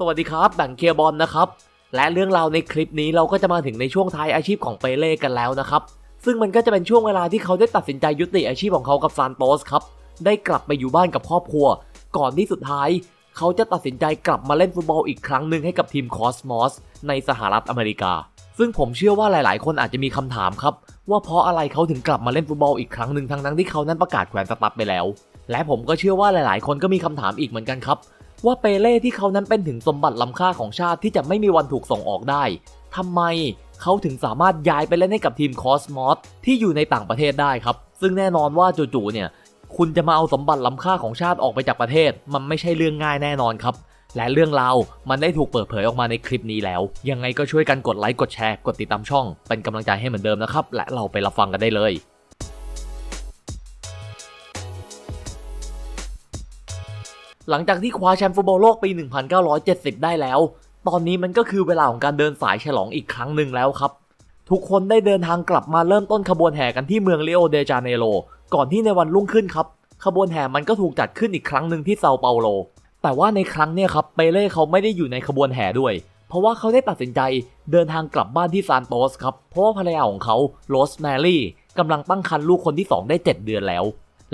สวัสดีครับแบ่งเคียร์บอลนะครับ และเรื่องราวในคลิปนี้เราก็จะมาถึงในช่วงท้ายอาชีพของเปเล่กันแล้วนะครับ ซึ่งมันก็จะเป็นช่วงเวลาที่เขาได้ตัดสินใจยุติอาชีพของเขากับซานโตสครับ ได้กลับไปอยู่บ้านกับครอบครัว ก่อนที่สุดท้าย เขาจะตัดสินใจกลับมาเล่นฟุตบอลอีกครั้งหนึ่งให้กับทีมคอสมอสในสหรัฐอเมริกา ซึ่งผมเชื่อว่าหลาย ๆ คนอาจจะมีคำถามครับว่าเพราะอะไรเขาถึงกลับมาเล่นฟุตบอลอีกครั้งหนึ่งทั้งนั้นที่เขานั้นประกาศแขวนสตั๊ดไปแล้ว และผมก็เชื่อว่าหลาย ๆ คนก็มีคำถามอีกเหมือนกันครับ ว่าเปเล่ที่เขานั้นเป็นถึงสมบัติล้ำค่าของชาติที่จะไม่มีวันถูกส่งออกได้ ทำไมเขาถึงสามารถย้ายไปเล่นให้กับทีมคอสมอสที่อยู่ในต่างประเทศได้ครับ ซึ่งแน่นอนว่าจู่ๆเนี่ย คุณจะมาเอาสมบัติล้ำค่าของชาติออกไปจากประเทศ มันไม่ใช่เรื่องง่ายแน่นอนครับ และเรื่องราวมันได้ถูกเปิดเผยออกมาในคลิปนี้แล้ว ยังไงก็ช่วยกันกดไลค์กดแชร์กดติดตามช่อง เป็นกำลังใจให้เหมือนเดิมนะครับและเราไปรับฟังกันได้เลย หลังจากที่คว้าแชมป์ฟุตบอลโลกปี 1970 ได้แล้ว ตอนนี้มันก็คือเวลาของการเดินสายฉลองอีกครั้งหนึ่งแล้วครับ ทุกคนได้เดินทางกลับมาเริ่มต้นขบวนแห่กันที่เมืองเรโอเดจาเนโร ก่อนที่ในวันรุ่งขึ้นครับ ขบวนแห่มันก็ถูกจัดขึ้นอีกครั้งหนึ่งที่เซาเปาโล แต่ว่าในครั้งเนี้ยครับ เปเล่เขาไม่ได้อยู่ในขบวนแห่ด้วย เพราะว่าเขาได้ตัดสินใจเดินทางกลับบ้านที่ซานโตสครับ เพราะว่าภรรยาของเขาโรสแมรี่กำลังตั้งครรภ์ลูกคนที่ 2 ได้ 7 เดือนแล้ว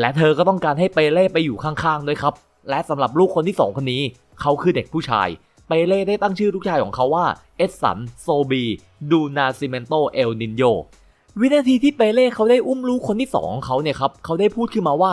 และเธอก็ต้องการให้เปเล่ไปอยู่ข้างๆด้วยครับ และสำหรับลูกคนที่ 2 คนนี้ เขาคือเด็กผู้ชาย เปเล่ได้ตั้งชื่อลูกชายของเขาว่า เอสสัน โซบี ดูนาซิเมนโต เอลนินโย วินาทีที่เปเล่เขาได้อุ้มลูกคนที่สองของเขาเนี่ยครับ เขาได้พูดขึ้นมาว่า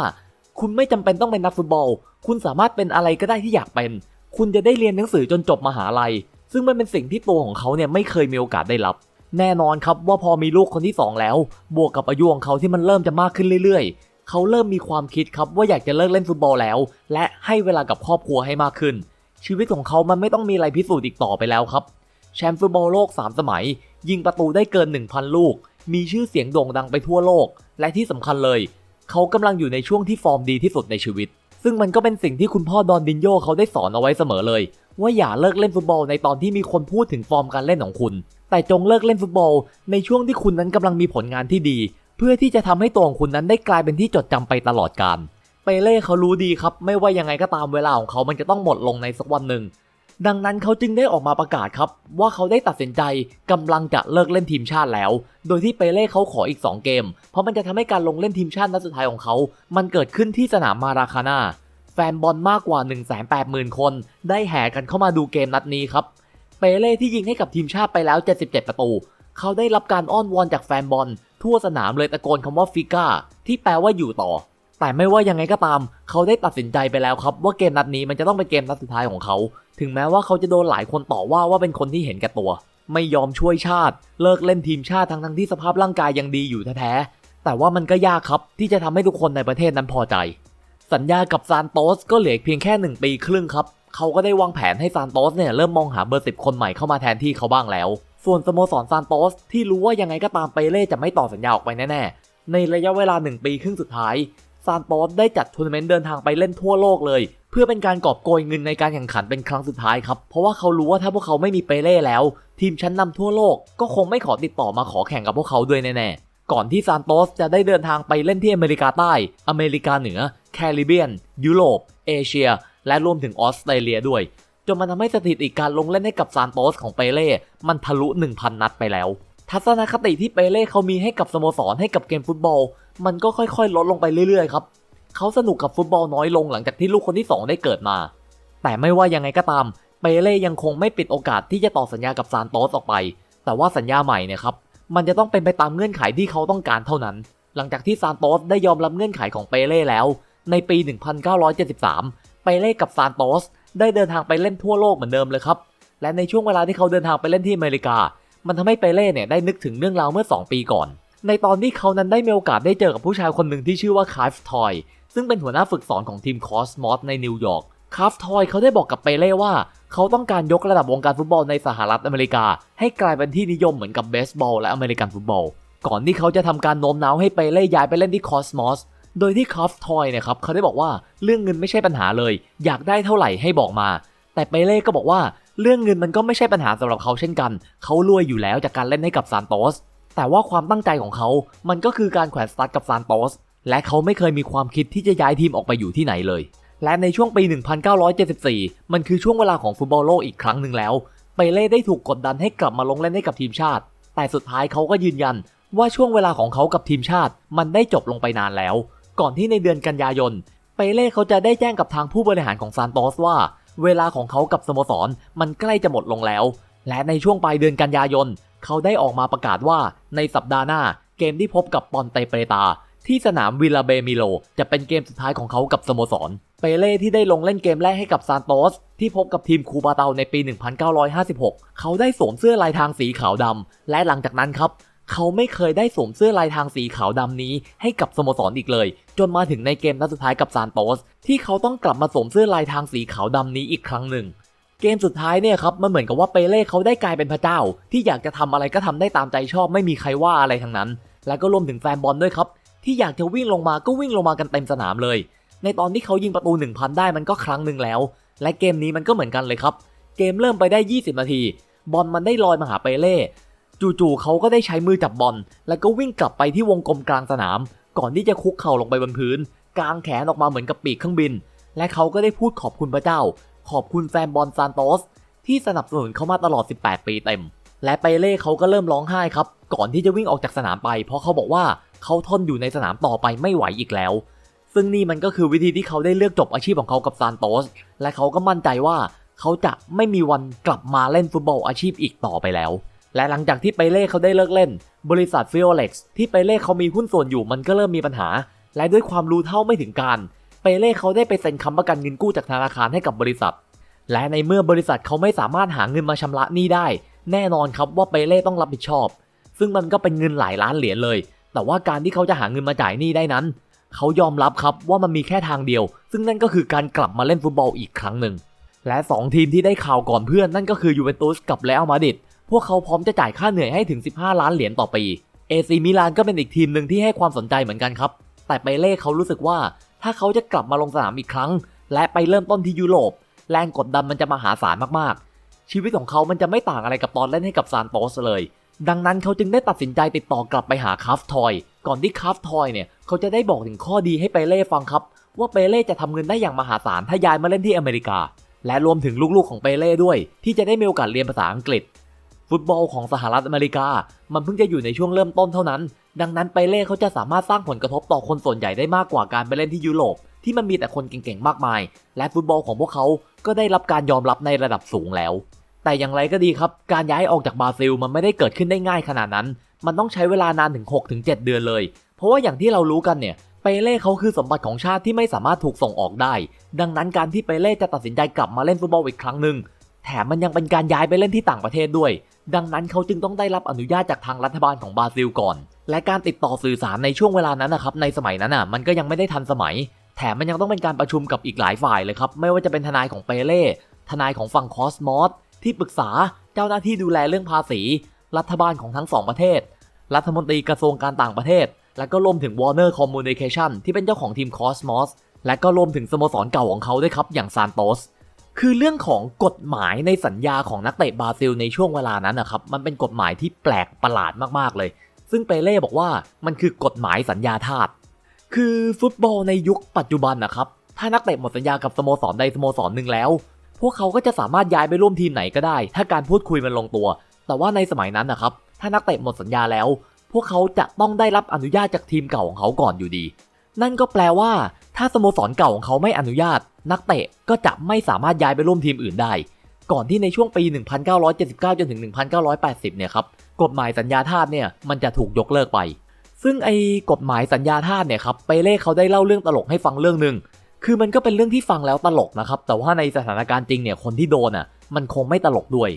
คุณไม่จำเป็นต้องเป็นนักฟุตบอล คุณสามารถเป็นอะไรก็ได้ที่อยากเป็น คุณจะได้เรียนหนังสือจนจบมหาลัย ซึ่งมันเป็นสิ่งที่ตัวของเขาเนี่ยไม่เคยมีโอกาสได้รับ แน่นอนครับว่าพอมีลูกคนที่สองแล้ว บวกกับอายุของเขาที่มันเริ่มจะมากขึ้นเรื่อยๆ เขาเริ่มมีความคิดครับว่าอยากจะเลิกเล่นฟุตบอลแล้ว และให้เวลากับครอบครัวให้มากขึ้น ชีวิตของเขามันไม่ต้องมีอะไรพิสูจน์อีกต่อไปแล้วครับ แชมป์ฟุตบอลโลก 3 สมัย ยิงประตูได้เกิน 1,000 ลูก มีชื่อเสียงโด่งดังไปทั่วโลก และที่สำคัญเลย เขากำลังอยู่ในช่วงที่ฟอร์มดีที่สุดในชีวิต ซึ่งมันก็เป็นสิ่งที่คุณพ่อดอนดินโยเขาได้สอนเอาไว้เสมอเลย ว่าอย่าเลิกเล่นฟุตบอลในตอนที่มีคนพูดถึงฟอร์มการเล่นของคุณ แต่จงเลิกเล่นฟุตบอลในช่วงที่คุณนั้นกำลังมีผลงานที่ดี เพื่อที่จะทำให้ตัวของคุณนั้นได้กลายเป็นที่จดจำไปตลอดกาลเปเล่เขารู้ดีครับ ไม่ว่ายังไงก็ตามเวลาของเขามันจะต้องหมดลงในสักวันหนึ่ง ดังนั้นเขาจึงได้ออกมาประกาศครับ ว่าเขาได้ตัดสินใจกำลังจะเลิกเล่นทีมชาติแล้ว โดยที่เปเล่เขาขออีก 2 เกม เพราะมันจะทำให้การลงเล่นทีมชาตินัดสุดท้ายของเขา มันเกิดขึ้นที่สนามมาราคาน่าแฟนบอลมากกว่า 180,000 คน ได้แห่กันเข้ามาดูเกมนัดนี้ครับ เปเล่ที่ยิงให้กับทีมชาติไปแล้ว 77 ประตู เขาได้รับการอ้อนวอนจากแฟนบอล ทั่วสนามเลยตะโกนคำว่าฟิก้าที่แปลว่าอยู่ต่อ แต่ไม่ว่ายังไงก็ตาม เขาได้ตัดสินใจไปแล้วครับ ว่าเกมนัดนี้มันจะต้องเป็นเกมนัดสุดท้ายของเขา ถึงแม้ว่าเขาจะโดนหลายคนต่อว่าว่าเป็นคนที่เห็นแก่ตัว ไม่ยอมช่วยชาติ เลิกเล่นทีมชาติทั้งทั้งที่สภาพร่างกายยังดีอยู่แท้ๆแต่ว่ามันก็ยากครับที่จะทำให้ทุกคนในประเทศนั้นพอใจ สัญญากับซานโตสก็เหลือเพียงแค่1ปีครึ่งครับเขาก็ได้วางแผนให้ซานโตสเนี่ยเริ่มมองหาเบอร์สิบคนใหม่เข้ามาแทนที่เขาบ้างแล้ว ส่วนสโมสรซานโตสที่รู้ว่ายังไงก็ตามเปเล่จะไม่ต่อสัญญาออกไปแน่ๆ ในระยะเวลา 1 ปีครึ่งสุดท้ายซานโตสได้จัดทัวร์นาเมนต์เดินทางไปเล่นทั่วโลกเลย เพื่อเป็นการกอบโกยเงินในการแข่งขันเป็นครั้งสุดท้ายครับ เพราะว่าเขารู้ว่าถ้าพวกเขาไม่มีเปเล่แล้ว ทีมชั้นนำทั่วโลกก็คงไม่ขอติดต่อมาขอแข่งกับพวกเขาด้วยแน่ๆ ก่อนที่ซานโตสจะได้เดินทางไปเล่นที่อเมริกาใต้ อเมริกาเหนือ แคริบเบียน ยุโรป เอเชีย และรวมถึงออสเตรเลียด้วย จนมันทำให้สถิติการลงเล่นให้กับซานโตสของเปเล่ มันทะลุ 1,000 นัดไปแล้ว ทัศนคติที่เปเล่เขามีให้กับสโมสรให้กับเกมฟุตบอล มันก็ค่อยๆ ลดลงไปเรื่อยๆครับเขาสนุกกับฟุตบอลน้อยลงหลังจากที่ลูกคนที่ 2 ได้เกิดมา แต่ไม่ว่ายังไงก็ตาม เปเล่ยังคงไม่ปิดโอกาสที่จะต่อสัญญากับซานโตสออกไป แต่ว่าสัญญาใหม่เนี่ยครับมันจะต้องเป็นไปตามเงื่อนไขที่เขาต้องการเท่านั้น หลังจากที่ซานโตสได้ยอมรับเงื่อนไขของเปเล่แล้ว ในปี 1973 เปเล่กับซานโตส ได้เดินทางไปเล่นทั่วโลกเหมือนเดิมเลยครับ และในช่วงเวลาที่เขาเดินทางไปเล่นที่อเมริกา มันทำให้เปเล่เนี่ยได้นึกถึงเรื่องราวเมื่อ 2 ปีก่อน ในตอนที่เขานั้นได้มีโอกาสได้เจอกับผู้ชายคนหนึ่งที่ชื่อว่าคาร์ฟทอยซึ่งเป็นหัวหน้าฝึกสอนของทีมคอสมอสในนิวยอร์กคาร์ฟทอยเขาได้บอกกับเปเล่ว่า เขาต้องการยกระดับวงการฟุตบอลในสหรัฐอเมริกา ให้กลายเป็นที่นิยมเหมือนกับเบสบอลและอเมริกันฟุตบอลก่อนที่เขาจะทำการโน้มน้าวให้เปเล่ย้ายไปเล่นที่คอสมอส โดยที่คาร์ฟทอยเนี่ยครับเขาได้บอกว่าเรื่องเงินไม่ใช่ปัญหาเลย อยากได้เท่าไหร่ให้บอกมา แต่เปเล่ก็บอกว่าเรื่องเงินมันก็ไม่ใช่ปัญหาสำหรับเขาเช่นกัน เขารวยอยู่แล้วจากการเล่นให้กับซานโตส แต่ว่าความตั้งใจของเขา มันก็คือการแขวนสตาร์ทกับซานโตส และเขาไม่เคยมีความคิดที่จะย้ายทีมออกไปอยู่ที่ไหนเลย และในช่วงปี 1974 มันคือช่วงเวลาของฟุตบอลโลกอีกครั้งหนึ่งแล้ว เปเล่ได้ถูกกดดันให้กลับมาลงเล่นให้กับทีมชาติ แต่สุดท้ายเขาก็ยืนยันว่าช่วงเวลาของเขากับทีมชาติ มันได้จบลงไปนานแล้ว ก่อนที่ในเดือนกันยายน เปเล่เขาจะได้แจ้งกับทางผู้บริหารของซานโตสว่า เวลาของเขากับสโมสรมันใกล้จะหมดลงแล้ว และในช่วงปลายเดือนกันยายน เขาได้ออกมาประกาศว่าในสัปดาห์หน้าเกมที่พบกับปอนเตเปตา ที่สนามวิลาเบมิโล จะเป็นเกมสุดท้ายของเขากับสโมสร เปเล่ที่ได้ลงเล่นเกมแรกให้กับซานโตสที่พบกับทีมคูบาเตาในปี 1956 เขาได้สวมเสื้อลายทางสีขาวดำและหลังจากนั้นครับ เขาไม่เคยได้สวมเสื้อลายทางสีขาวดำนี้ให้กับสโมสรอีกเลย จนมาถึงในเกมนัดสุดท้ายกับซานโตส ที่เขาต้องกลับมาสวมเสื้อลายทางสีขาวดำนี้อีกครั้งหนึ่ง เกมสุดท้ายเนี่ยครับมันเหมือนกับว่าเปเล่เขาได้กลายเป็นพระเจ้า ที่อยากจะทำอะไรก็ทำได้ตามใจชอบไม่มีใครว่าอะไรทั้งนั้น และก็รวมถึงแฟนบอลด้วยครับ ที่อยากจะวิ่งลงมาก็วิ่งลงมากันเต็มสนามเลย ในตอนที่เขายิงประตู 1000 ได้มันก็ครั้งหนึ่งแล้ว และเกมนี้มันก็เหมือนกันเลยครับ เกมเริ่มไปได้ 20 นาที บอลมันได้ลอยมาหาเปเล่ จู่ๆเขาก็ได้ใช้มือจับบอล แล้วก็วิ่งกลับไปที่วงกลมกลางสนาม ก่อนที่จะคุกเข่าลงไปบนพื้น กางแขนออกมาเหมือนกับปีกเครื่องบิน และเขาก็ได้พูดขอบคุณพระเจ้า ขอบคุณแฟนบอลซานโตส ที่สนับสนุนเขามาตลอด 18 ปีเต็ม และเปเล่เขาก็เริ่มร้องไห้ครับ ก่อนที่จะวิ่งออกจากสนามไป เพราะเขาบอกว่าเขาทนอยู่ในสนามต่อไปไม่ไหวอีกแล้ว ซึ่งนี่มันก็คือวิธีที่เขาได้เลือกจบอาชีพของเขากับซานโตส และเขาก็มั่นใจว่าเขาจะไม่มีวันกลับมาเล่นฟุตบอลอาชีพอีกต่อไปแล้ว และหลังจากที่เปเล่เขาได้เลิกเล่น บริษัทฟิโอเล็กซ์ที่เปเล่เขามีหุ้นส่วนอยู่มันก็เริ่มมีปัญหา และด้วยความรู้เท่าไม่ถึงการเปเล่เขาได้ไปเซ็นค้ำประกันเงินกู้จากธนาคารให้กับบริษัท และในเมื่อบริษัทเขาไม่สามารถหาเงินมาชำระหนี้ได้ แน่นอนครับว่าเปเล่ต้องรับผิดชอบ ซึ่งมันก็เป็นเงินหลายล้านเหรียญเลย แต่ว่าการที่เขาจะหาเงินมาจ่ายหนี้ได้นั้น เขายอมรับครับว่ามันมีแค่ทางเดียว ซึ่งนั่นก็คือการกลับมาเล่นฟุตบอลอีกครั้งหนึ่งและ 2 ทีมที่ได้ข่าวก่อนเพื่อนนั่นก็คือยูเวนตุสกับเรอัลมาดริด พวกเขาพร้อมจะจ่ายค่าเหนื่อยให้ถึง 15 ล้านเหรียญต่อปี เอซีมิลานก็เป็นอีกทีมหนึ่งที่ให้ความสนใจเหมือนกันครับ แต่เปเล่เขารู้สึกว่า ถ้าเขาจะกลับมาลงสนามอีกครั้ง และไปเริ่มต้นที่ยุโรป แรงกดดันมันจะมหาศาลมากๆ ชีวิตของเขามันจะไม่ต่างอะไรกับตอนเล่นให้กับซานโตสเลย ดังนั้นเขาจึงได้ตัดสินใจติดต่อกลับไปหาคาฟทอย ก่อนที่คาฟทอยเนี่ยเขาจะได้บอกถึงข้อดีให้เปเล่ฟังครับ ว่าเปเล่จะทำเงินได้อย่างมหาศาลถ้าย้ายมาเล่นที่อเมริกา และรวมถึงลูกๆของเปเล่ด้วย ที่จะได้มีโอกาสเรียนภาษาอังกฤษ ฟุตบอลของสหรัฐอเมริกา มันเพิ่งจะอยู่ในช่วงเริ่มต้นเท่านั้น ดังนั้นเปเล่เขาจะสามารถสร้างผลกระทบต่อคนส่วนใหญ่ได้มากกว่าการไปเล่นที่ยุโรป ที่มันมีแต่คนเก่งๆมากมาย และฟุตบอลของพวกเขาก็ได้รับการยอมรับในระดับสูงแล้ว แต่อย่างไรก็ดีครับ การย้ายออกจากบราซิลมันไม่ได้เกิดขึ้นได้ง่ายขนาดนั้น มันต้องใช้เวลานานถึง 6-7 เดือนเลย เพราะว่าอย่างที่เรารู้กันเนี่ยเปเล่เขาคือสมบัติของชาติที่ไม่สามารถถูกส่งออกได้ ดังนั้นการที่เปเล่จะตัดสินใจกลับมาเล่นฟุตบอลอีกครั้งหนึ่งแถมมันยังเป็นการย้ายไปเล่นที่ต่างประเทศด้วย ดังนั้นเขาจึงต้องได้รับอนุญาตจากทางรัฐบาลของบราซิลก่อน และการติดต่อสื่อสารในช่วงเวลานั้นนะครับในสมัยนั้นอะมันก็ยังไม่ได้ทันสมัย แถมมันยังต้องเป็นการประชุมกับอีกหลายฝ่ายเลยครับไม่ว่าจะเป็นทนายของเปเล่ทนายของฝั่งคอสมอสที่ปรึกษาเจ้าหน้าที่ดูแลเรื่องภาษี รัฐบาลของทั้งสองประเทศ รัฐมนตรีกระทรวงการต่างประเทศ และก็รวมถึง Warner Communication ที่เป็นเจ้าของทีม Cosmos และก็รวมถึงสโมสรเก่าของเขาด้วยครับอย่างซานโตส คือเรื่องของกฎหมายในสัญญาของนักเตะบราซิลในช่วงเวลานั้นนะครับ มันเป็นกฎหมายที่แปลกประหลาดมากๆเลย ซึ่งเปเล่บอกว่ามันคือกฎหมายสัญญาทาส คือฟุตบอลในยุคปัจจุบันนะครับ ถ้านักเตะหมดสัญญากับสโมสรใดสโมสรหนึ่งแล้ว พวกเขาก็จะสามารถย้ายไปร่วมทีมไหนก็ได้ ถ้าการพูดคุยมันลงตัว แต่ว่าในสมัยนั้นนะครับ ถ้านักเตะหมดสัญญาแล้ว พวกเขาจะต้องได้รับอนุญาตจากทีมเก่าของเขาก่อนอยู่ดี นั่นก็แปลว่า ถ้าสโมสรเก่าของเขาไม่อนุญาต นักเตะก็จะไม่สามารถย้ายไปร่วมทีมอื่นได้ ก่อนที่ในช่วงปี 1979 จนถึง 1980 เนี่ยครับ กฎหมายสัญญาทาสเนี่ยมันจะถูกยกเลิกไป ซึ่งไอ้กฎหมายสัญญาทาสเนี่ยครับเปเล่เขาได้เล่าเรื่องตลกให้ฟังเรื่องหนึ่งคือมันก็เป็นเรื่องที่ฟังแล้วตลกนะครับ แต่ว่าในสถานการณ์จริงเนี่ยคนที่โดนอะมันคงไม่ตลกด้วย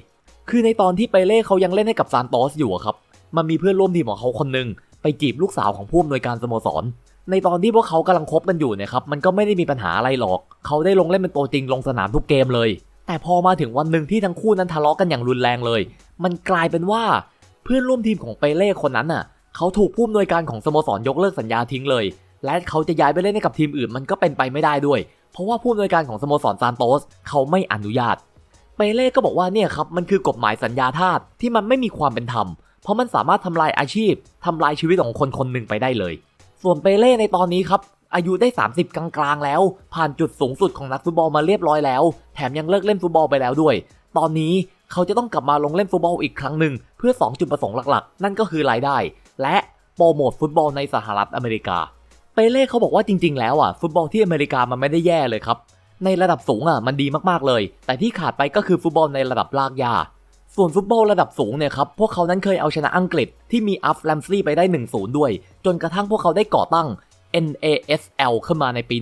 คือในตอนที่เปเล่เขายังเล่นให้กับซานโตสอยู่ครับ มันมีเพื่อนร่วมทีมของเขาคนหนึ่งไปจีบลูกสาวของผู้อำนวยการสโมสร ในตอนที่พวกเขากำลังคบกันอยู่เนี่ยครับมันก็ไม่ได้มีปัญหาอะไรหรอก เขาได้ลงเล่นเป็นตัวจริงลงสนามทุกเกมเลย แต่พอมาถึงวันหนึ่งที่ทั้งคู่นั้นทะเลาะกันอย่างรุนแรงเลย มันกลายเป็นว่าเพื่อนร่วมทีมของเปเล่คนนั้นน่ะ เขาถูกผู้อำนวยการของสโมสรยกเลิกสัญญาทิ้งเลย และเขาจะย้ายไปเล่นให้กับทีมอื่นมันก็เป็นไปไม่ได้ด้วย เพราะว่าผู้อำนวยการของสโมสรซานโตสเขาไม่อนุญาต เปเล่ก็บอกว่าเนี่ยครับมันคือกฎหมายสัญญาทาสที่มันไม่มีความเป็นธรรม เพราะมันสามารถทำลายอาชีพทำลายชีวิตของคนคนหนึ่งไปได้เลย ส่วนเปเล่ในตอนนี้ครับอายุได้ 30 กลางๆ แล้ว ผ่านจุดสูงสุดของนักฟุตบอลมาเรียบร้อยแล้ว แถมยังเลิกเล่นฟุตบอลไปแล้วด้วย ตอนนี้เขาจะต้องกลับมาลงเล่นฟุตบอลอีกครั้งหนึ่งเพื่อ 2 จุดประสงค์หลักๆ นั่นก็คือรายได้ และโปรโมทฟุตบอลในสหรัฐอเมริกา เปเล่เขาบอกว่าจริง ๆ แล้วอะฟุตบอลที่อเมริกามันไม่ได้แย่เลยครับ ในระดับสูงอะมันดีมากๆเลย แต่ที่ขาดไปก็คือฟุตบอลในระดับลากยา ส่วนฟุตบอลระดับสูงเนี่ยครับ พวกเขานั้นเคยเอาชนะอังกฤษที่มีอัฟแลมซี่ไปได้ 1-0 ด้วย จนกระทั่งพวกเขาได้ก่อตั้ง NASL ขึ้นมาในปี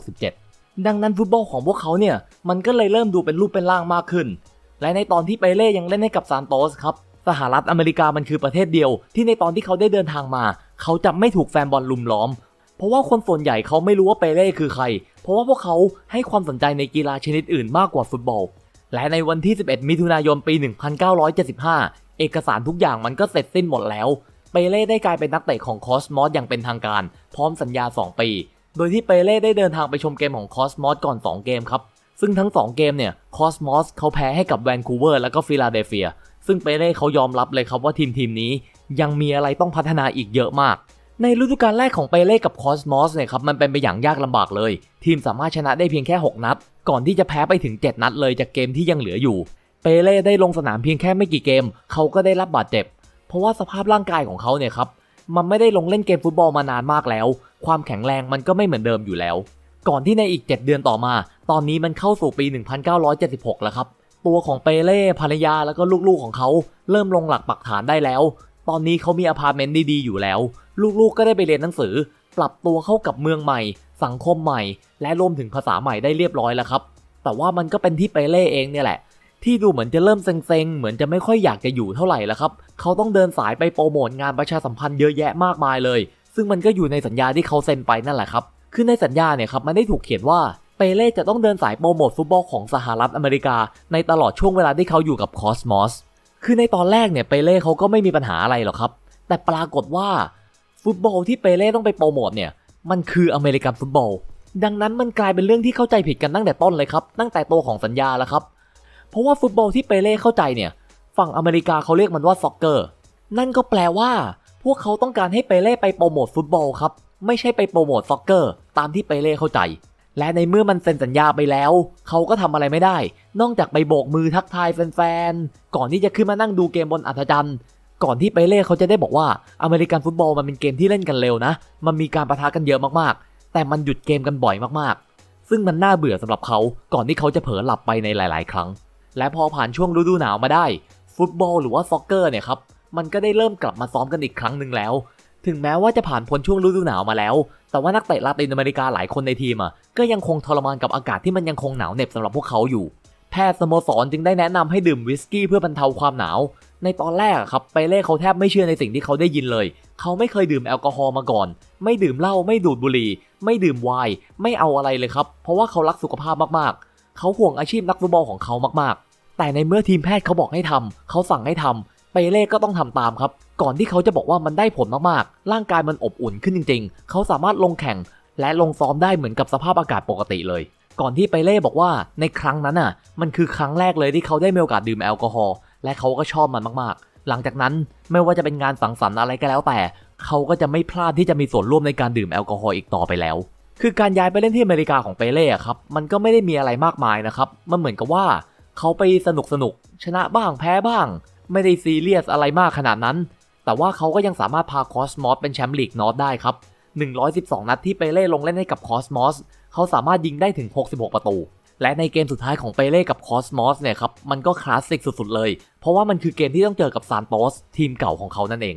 1967 ดังนั้นฟุตบอลของพวกเขาเนี่ย มันก็เลยเริ่มดูเป็นรูปเป็นร่างมากขึ้น และในตอนที่เปเล่ยังเล่นให้กับซานโตสครับ สหรัฐอเมริกามันคือประเทศเดียว ที่ในตอนที่เขาได้เดินทางมา เขาจะไม่ถูกแฟนบอลลุมล้อม เพราะว่าคนส่วนใหญ่เขาไม่รู้ว่าเปเล่คือใคร เพราะว่าพวกเขาให้ความสนใจในกีฬาชนิดอื่นมากกว่าฟุตบอล และในวันที่ 11 มิถุนายน ปี 1975 เอกสารทุกอย่างมันก็เสร็จสิ้นหมดแล้ว เปเล่ได้กลายเป็นนักเตะของคอสมอสอย่างเป็นทางการ พร้อมสัญญา 2 ปี โดยที่เปเล่ได้เดินทางไปชมเกมของคอสมอสก่อน 2 เกมครับ ซึ่งทั้ง 2 เกมเนี่ยคอสมอสเขาแพ้ให้กับแวนคูเวอร์และก็ฟิลาเดลเฟีย ซึ่งเปเล่เขายอมรับเลยครับว่าทีมทีมนี้ ยังมีอะไรต้องพัฒนาอีกเยอะมากในฤดูกาลแรกของเปเล่กับคอสมอสเนี่ยครับมันเป็นไปอย่างยากลำบากเลย ทีมสามารถชนะได้เพียงแค่ 6 นัด ก่อนที่จะแพ้ไปถึง 7 นัดเลยจากเกมที่ยังเหลืออยู่ เปเล่ได้ลงสนามเพียงแค่ไม่กี่เกม เขาก็ได้รับบาดเจ็บ เพราะว่าสภาพร่างกายของเขาเนี่ยครับ มันไม่ได้ลงเล่นเกมฟุตบอลมานานมากแล้ว ความแข็งแรงมันก็ไม่เหมือนเดิมอยู่แล้ว ก่อนที่ในอีก 7 เดือนต่อมา ตอนนี้มันเข้าสู่ปี 1976 แล้วครับ ตัวของเปเล่ภรรยาแล้วก็ลูกๆของเขา เริ่มลงหลักปักฐานได้แล้ว ตอนนี้เขามีอพาร์ตเมนต์ดีๆอยู่แล้ว ลูกๆก็ได้ไปเรียนหนังสือ ปรับตัวเข้ากับเมืองใหม่ สังคมใหม่ และรวมถึงภาษาใหม่ได้เรียบร้อยแล้วครับ แต่ว่ามันก็เป็นที่เปเล่เองเนี่ยแหละ ที่ดูเหมือนจะเริ่มเซ็งๆ เหมือนจะไม่ค่อยอยากจะอยู่เท่าไหร่แล้วครับ เขาต้องเดินสายไปโปรโมทงานประชาสัมพันธ์เยอะแยะมากมายเลย ซึ่งมันก็อยู่ในสัญญาที่เขาเซ็นไปนั่นแหละครับ คือในสัญญาเนี่ยครับมันได้ถูกเขียนว่าเปเล่จะต้องเดินสายโปรโมทฟุตบอลของสหรัฐอเมริกา ในตลอดช่วงเวลาที่เขาอยู่กับคอสมอสคือในตอนแรกเนี่ยเปเล่เขาก็ไม่มีปัญหาอะไรหรอกครับ แต่ปรากฏว่าฟุตบอลที่เปเล่ต้องไปโปรโมทเนี่ย มันคืออเมริกันฟุตบอล ดังนั้นมันกลายเป็นเรื่องที่เข้าใจผิดกันตั้งแต่ต้นเลยครับ ตั้งแต่ตัวของสัญญาแล้วครับ เพราะว่าฟุตบอลที่เปเล่เข้าใจเนี่ย ฝั่งอเมริกาเขาเรียกมันว่าซ็อกเกอร์ นั่นก็แปลว่า พวกเขาต้องการให้เปเล่ไปโปรโมทฟุตบอลครับ ไม่ใช่ไปโปรโมทซ็อกเกอร์ตามที่เปเล่เข้าใจ และในเมื่อมันเซ็นสัญญาไปแล้ว เขาก็ทำอะไรไม่ได้ นอกจากไปโบกมือทักทายแฟนๆ ก่อนที่จะขึ้นมานั่งดูเกมบนอัธจันทร์ ก่อนที่เปเล่เขาจะได้บอกว่าอเมริกันฟุตบอลมันเป็นเกมที่เล่นกันเร็วนะ มันมีการประทะกันเยอะมากๆ แต่มันหยุดเกมกันบ่อยมากๆ ซึ่งมันน่าเบื่อสำหรับเขาก่อนที่เขาจะเผลอหลับไปในหลาย ๆ ครั้ง และพอผ่านช่วงฤดูหนาวมาได้ ฟุตบอลหรือว่าซ็อกเกอร์เนี่ยครับมันก็ได้เริ่มกลับมาซ้อมกันอีกครั้งหนึ่งแล้ว ถึงแม้ว่าจะผ่านพ้นช่วงฤดูหนาวมาแล้ว แต่ว่านักเตะลาตินอเมริกาหลายคนในทีมอะก็ยังคงทรมานกับอากาศที่มันยังคงหนาวเหน็บสำหรับพวกเขาอยู่แพทย์สโมสรจึงได้แนะนำให้ดื่มวิสกี้เพื่อบรรเทาความหนาว ในตอนแรกครับเปเล่เขาแทบไม่เชื่อในสิ่งที่เขาได้ยินเลย เขาไม่เคยดื่มแอลกอฮอล์มาก่อน ไม่ดื่มเหล้าไม่ดูดบุหรี่ ไม่ดื่มไวน์ไม่เอาอะไรเลยครับ เพราะว่าเขารักสุขภาพมากๆ เขาห่วงอาชีพนักฟุตบอลของเขามากๆ แต่ในเมื่อทีมแพทย์เขาบอกให้ทำเขาสั่งให้ทำเปเล่ก็ต้องทำตามครับ ก่อนที่เขาจะบอกว่ามันได้ผลมากๆ ร่างกายมันอบอุ่นขึ้นจริง ๆ เขาสามารถลงแข่ง และลงซ้อมได้เหมือนกับสภาพอากาศปกติเลย ก่อนที่เปเล่บอกว่าในครั้งนั้นน่ะ มันคือครั้งแรกเลยที่เขาได้มีโอกาสดื่มแอลกอฮอล์ และเขาก็ชอบมันมากๆ หลังจากนั้นไม่ว่าจะเป็นงานสังสรรค์อะไรก็แล้วแต่ เขาก็จะไม่พลาดที่จะมีส่วนร่วมในการดื่มแอลกอฮอล์อีกต่อไปแล้ว คือการย้ายไปเล่นที่อเมริกาของเปเล่อะครับ มันก็ไม่ได้มีอะไรมากมายนะครับ มันเหมือนกับว่า เขาไปสนุกสนุกชนะบ้างแพ้บ้าง ไม่ได้ซีเรียสอะไรมากขนาดนั้น แต่ว่าเขาก็ยังสามารถพาคอสมอสเป็นแชมป์ลีกนอตได้ครับ112 นัดที่เปเล่ลงเล่นให้กับคอสมอส เขาสามารถยิงได้ถึง 66 ประตู และในเกมสุดท้ายของเปเล่กับคอสมอสเนี่ยครับมันก็คลาสสิกสุดๆเลย เพราะว่ามันคือเกมที่ต้องเจอกับซานโตสทีมเก่าของเขานั่นเอง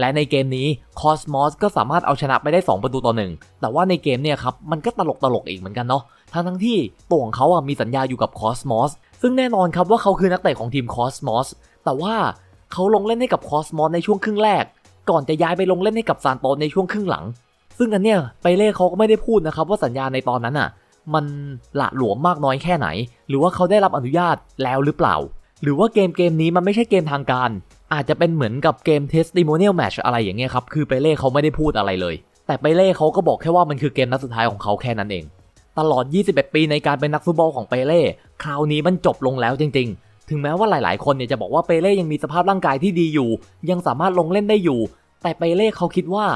และในเกมนี้คอสมอสก็สามารถเอาชนะไปได้ 2 ประตูต่อหนึ่งแต่ว่าในเกมเนี่ยครับมันก็ตลกตลกๆอีกเหมือนกันเนาะทั้งทั้งๆที่ตัวของเขาอะมีสัญญาอยู่กับคอสมอสซึ่งแน่นอนครับว่าเขาคือนักเตะของทีมคอสมอสแต่ว่าเขาลงเล่นให้กับคอสมอสในช่วงครึ่งแรก ก่อนจะย้ายไปลงเล่นให้กับซานโตสในช่วงครึ่งหลัง ซึ่งอันเนี้ยไปเล่เขาก็ไม่ได้พูดนะครับว่าสัญญาในตอนนั้นอะ มันหละหลวมมากน้อยแค่ไหน หรือว่าเขาได้รับอนุญาตแล้วหรือเปล่า หรือว่าเกมเกมนี้มันไม่ใช่เกมทางการ อาจจะเป็นเหมือนกับเกม testimonial match อะไรอย่างเงี้ยครับ คือไปเล่เขาไม่ได้พูดอะไรเลย แต่ไปเล่เขาก็บอกแค่ว่ามันคือเกมนัดสุดท้ายของเขาแค่นั้นเอง ตลอด 21 ปีในการเป็นนักฟุตบอลของเปเล่คราวนี้มันจบลงแล้วจริง ๆ ถึงแม้ว่าหลาย ๆ คนเนี่ยจะบอกว่าเปเล่ยังมีสภาพร่างกายที่ดีอยู่ ยังสามารถลงเล่นได้อยู่ แต่เปเล่เขาคิดว่า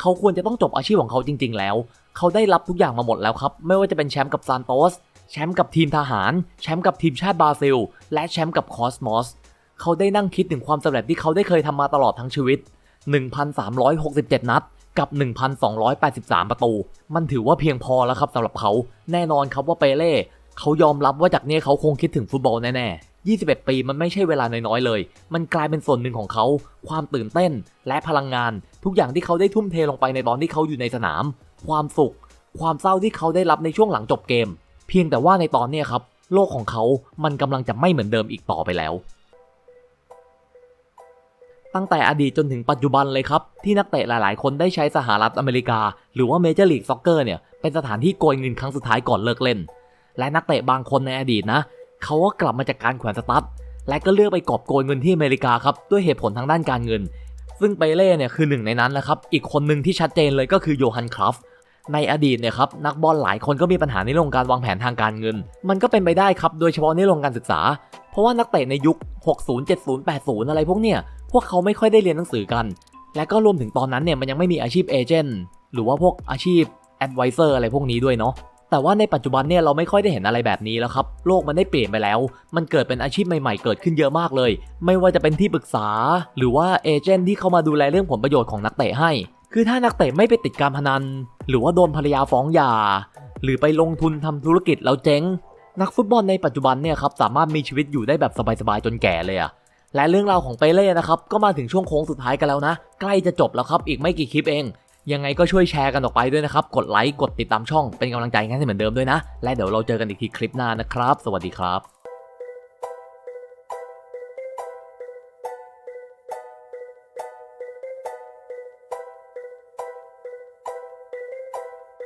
เขาควรจะต้องจบอาชีพของเขาจริง ๆ แล้ว เขาได้รับทุกอย่างมาหมดแล้วครับ ไม่ว่าจะเป็นแชมป์กับซานโตส แชมป์กับทีมทหาร แชมป์กับทีมชาติบราซิล และแชมป์กับคอสมอส เขาได้นั่งคิดถึงความสำเร็จที่เขาได้เคยทำมาตลอดทั้งชีวิต 1,367 นัดกับ 1,283 ประตู มันถือว่าเพียงพอแล้วครับสำหรับเขา แน่นอนครับว่าเปเล่เขายอมรับว่าจากนี้เขาคงคิดถึงฟุตบอลแน่ๆ 21 ปีมันไม่ใช่เวลาน้อยๆเลย มันกลายเป็นส่วนหนึ่งของเขา ความตื่นเต้น และพลังงาน ทุกอย่างที่เขาได้ทุ่มเทลงไปในตอนที่เขาอยู่ในสนาม ความสุข ความเศร้าที่เขาได้รับในช่วงหลังจบเกม เพียงแต่ว่าในตอนนี้ครับ โลกของเขามันกำลังจะไม่เหมือนเดิมอีกต่อไปแล้ว ตั้งแต่อดีตจนถึงปัจจุบันเลยครับ ที่นักเตะหลาย ๆ คนได้ใช้สหรัฐอเมริกา หรือว่าเมเจอร์ลีกซ็อกเกอร์เนี่ยเป็นสถานที่โกยเงินครั้งสุดท้ายก่อนเลิกเล่น และนักเตะบางคนในอดีตนะเขาก็กลับมาจากการแขวนสตั๊ดและก็เลือกไปกอบโกยเงินที่อเมริกาครับด้วยเหตุผลทางด้านการเงิน ซึ่งเปเล่เนี่ยคือหนึ่งในนั้นแหละครับ อีกคนหนึ่งที่ชัดเจนเลยก็คือโยฮันครัฟ ในอดีตเนี่ยครับนักบอลหลายคนก็มีปัญหาในเรื่องการวางแผนทางการเงิน มันก็เป็นไปได้ครับโดยเฉพาะในเรื่องของการศึกษา เพราะว่านักเตะในยุค 60 70 80 อะไรพวกเนี่ยพวกเขาไม่ค่อยได้เรียนหนังสือกัน และก็รวมถึงตอนนั้นเนี่ยมันยังไม่มีอาชีพเอเจนต์หรือว่าพวกอาชีพแอดไวเซอร์อะไรพวกนี้ด้วยเนาะแต่ว่าในปัจจุบันเนี่ยเราไม่ค่อยได้เห็นอะไรแบบนี้แล้วครับโลกมันได้เปลี่ยนไปแล้ว มันเกิดเป็นอาชีพใหม่ๆ เกิดขึ้นเยอะมากเลย ไม่ว่าจะเป็นที่ปรึกษา หรือว่าเอเจนต์ที่เข้ามาดูแลเรื่องผลประโยชน์ของนักเตะให้ คือถ้านักเตะไม่ไปติดการพนัน หรือว่าโดนภรรยาฟ้องหย่า หรือไปลงทุนทำธุรกิจแล้วเจ๊ง นักฟุตบอลในปัจจุบันเนี่ยครับสามารถมีชีวิตอยู่ได้แบบสบายๆจนแก่เลยอะและเรื่องราวของเปเล่นะครับก็มาถึงช่วงโค้งสุดท้ายกันแล้วนะ ใกล้จะจบแล้วครับอีกไม่กี่คลิปเอง ยังไงก็ช่วยแชร์กันออกไปด้วยนะครับ กดไลค์กดติดตามช่องเป็นกำลังใจให้เหมือนเดิมด้วยนะ และเดี๋ยวเราเจอกันอีกทีคลิปหน้านะครับ สวัสดีครับ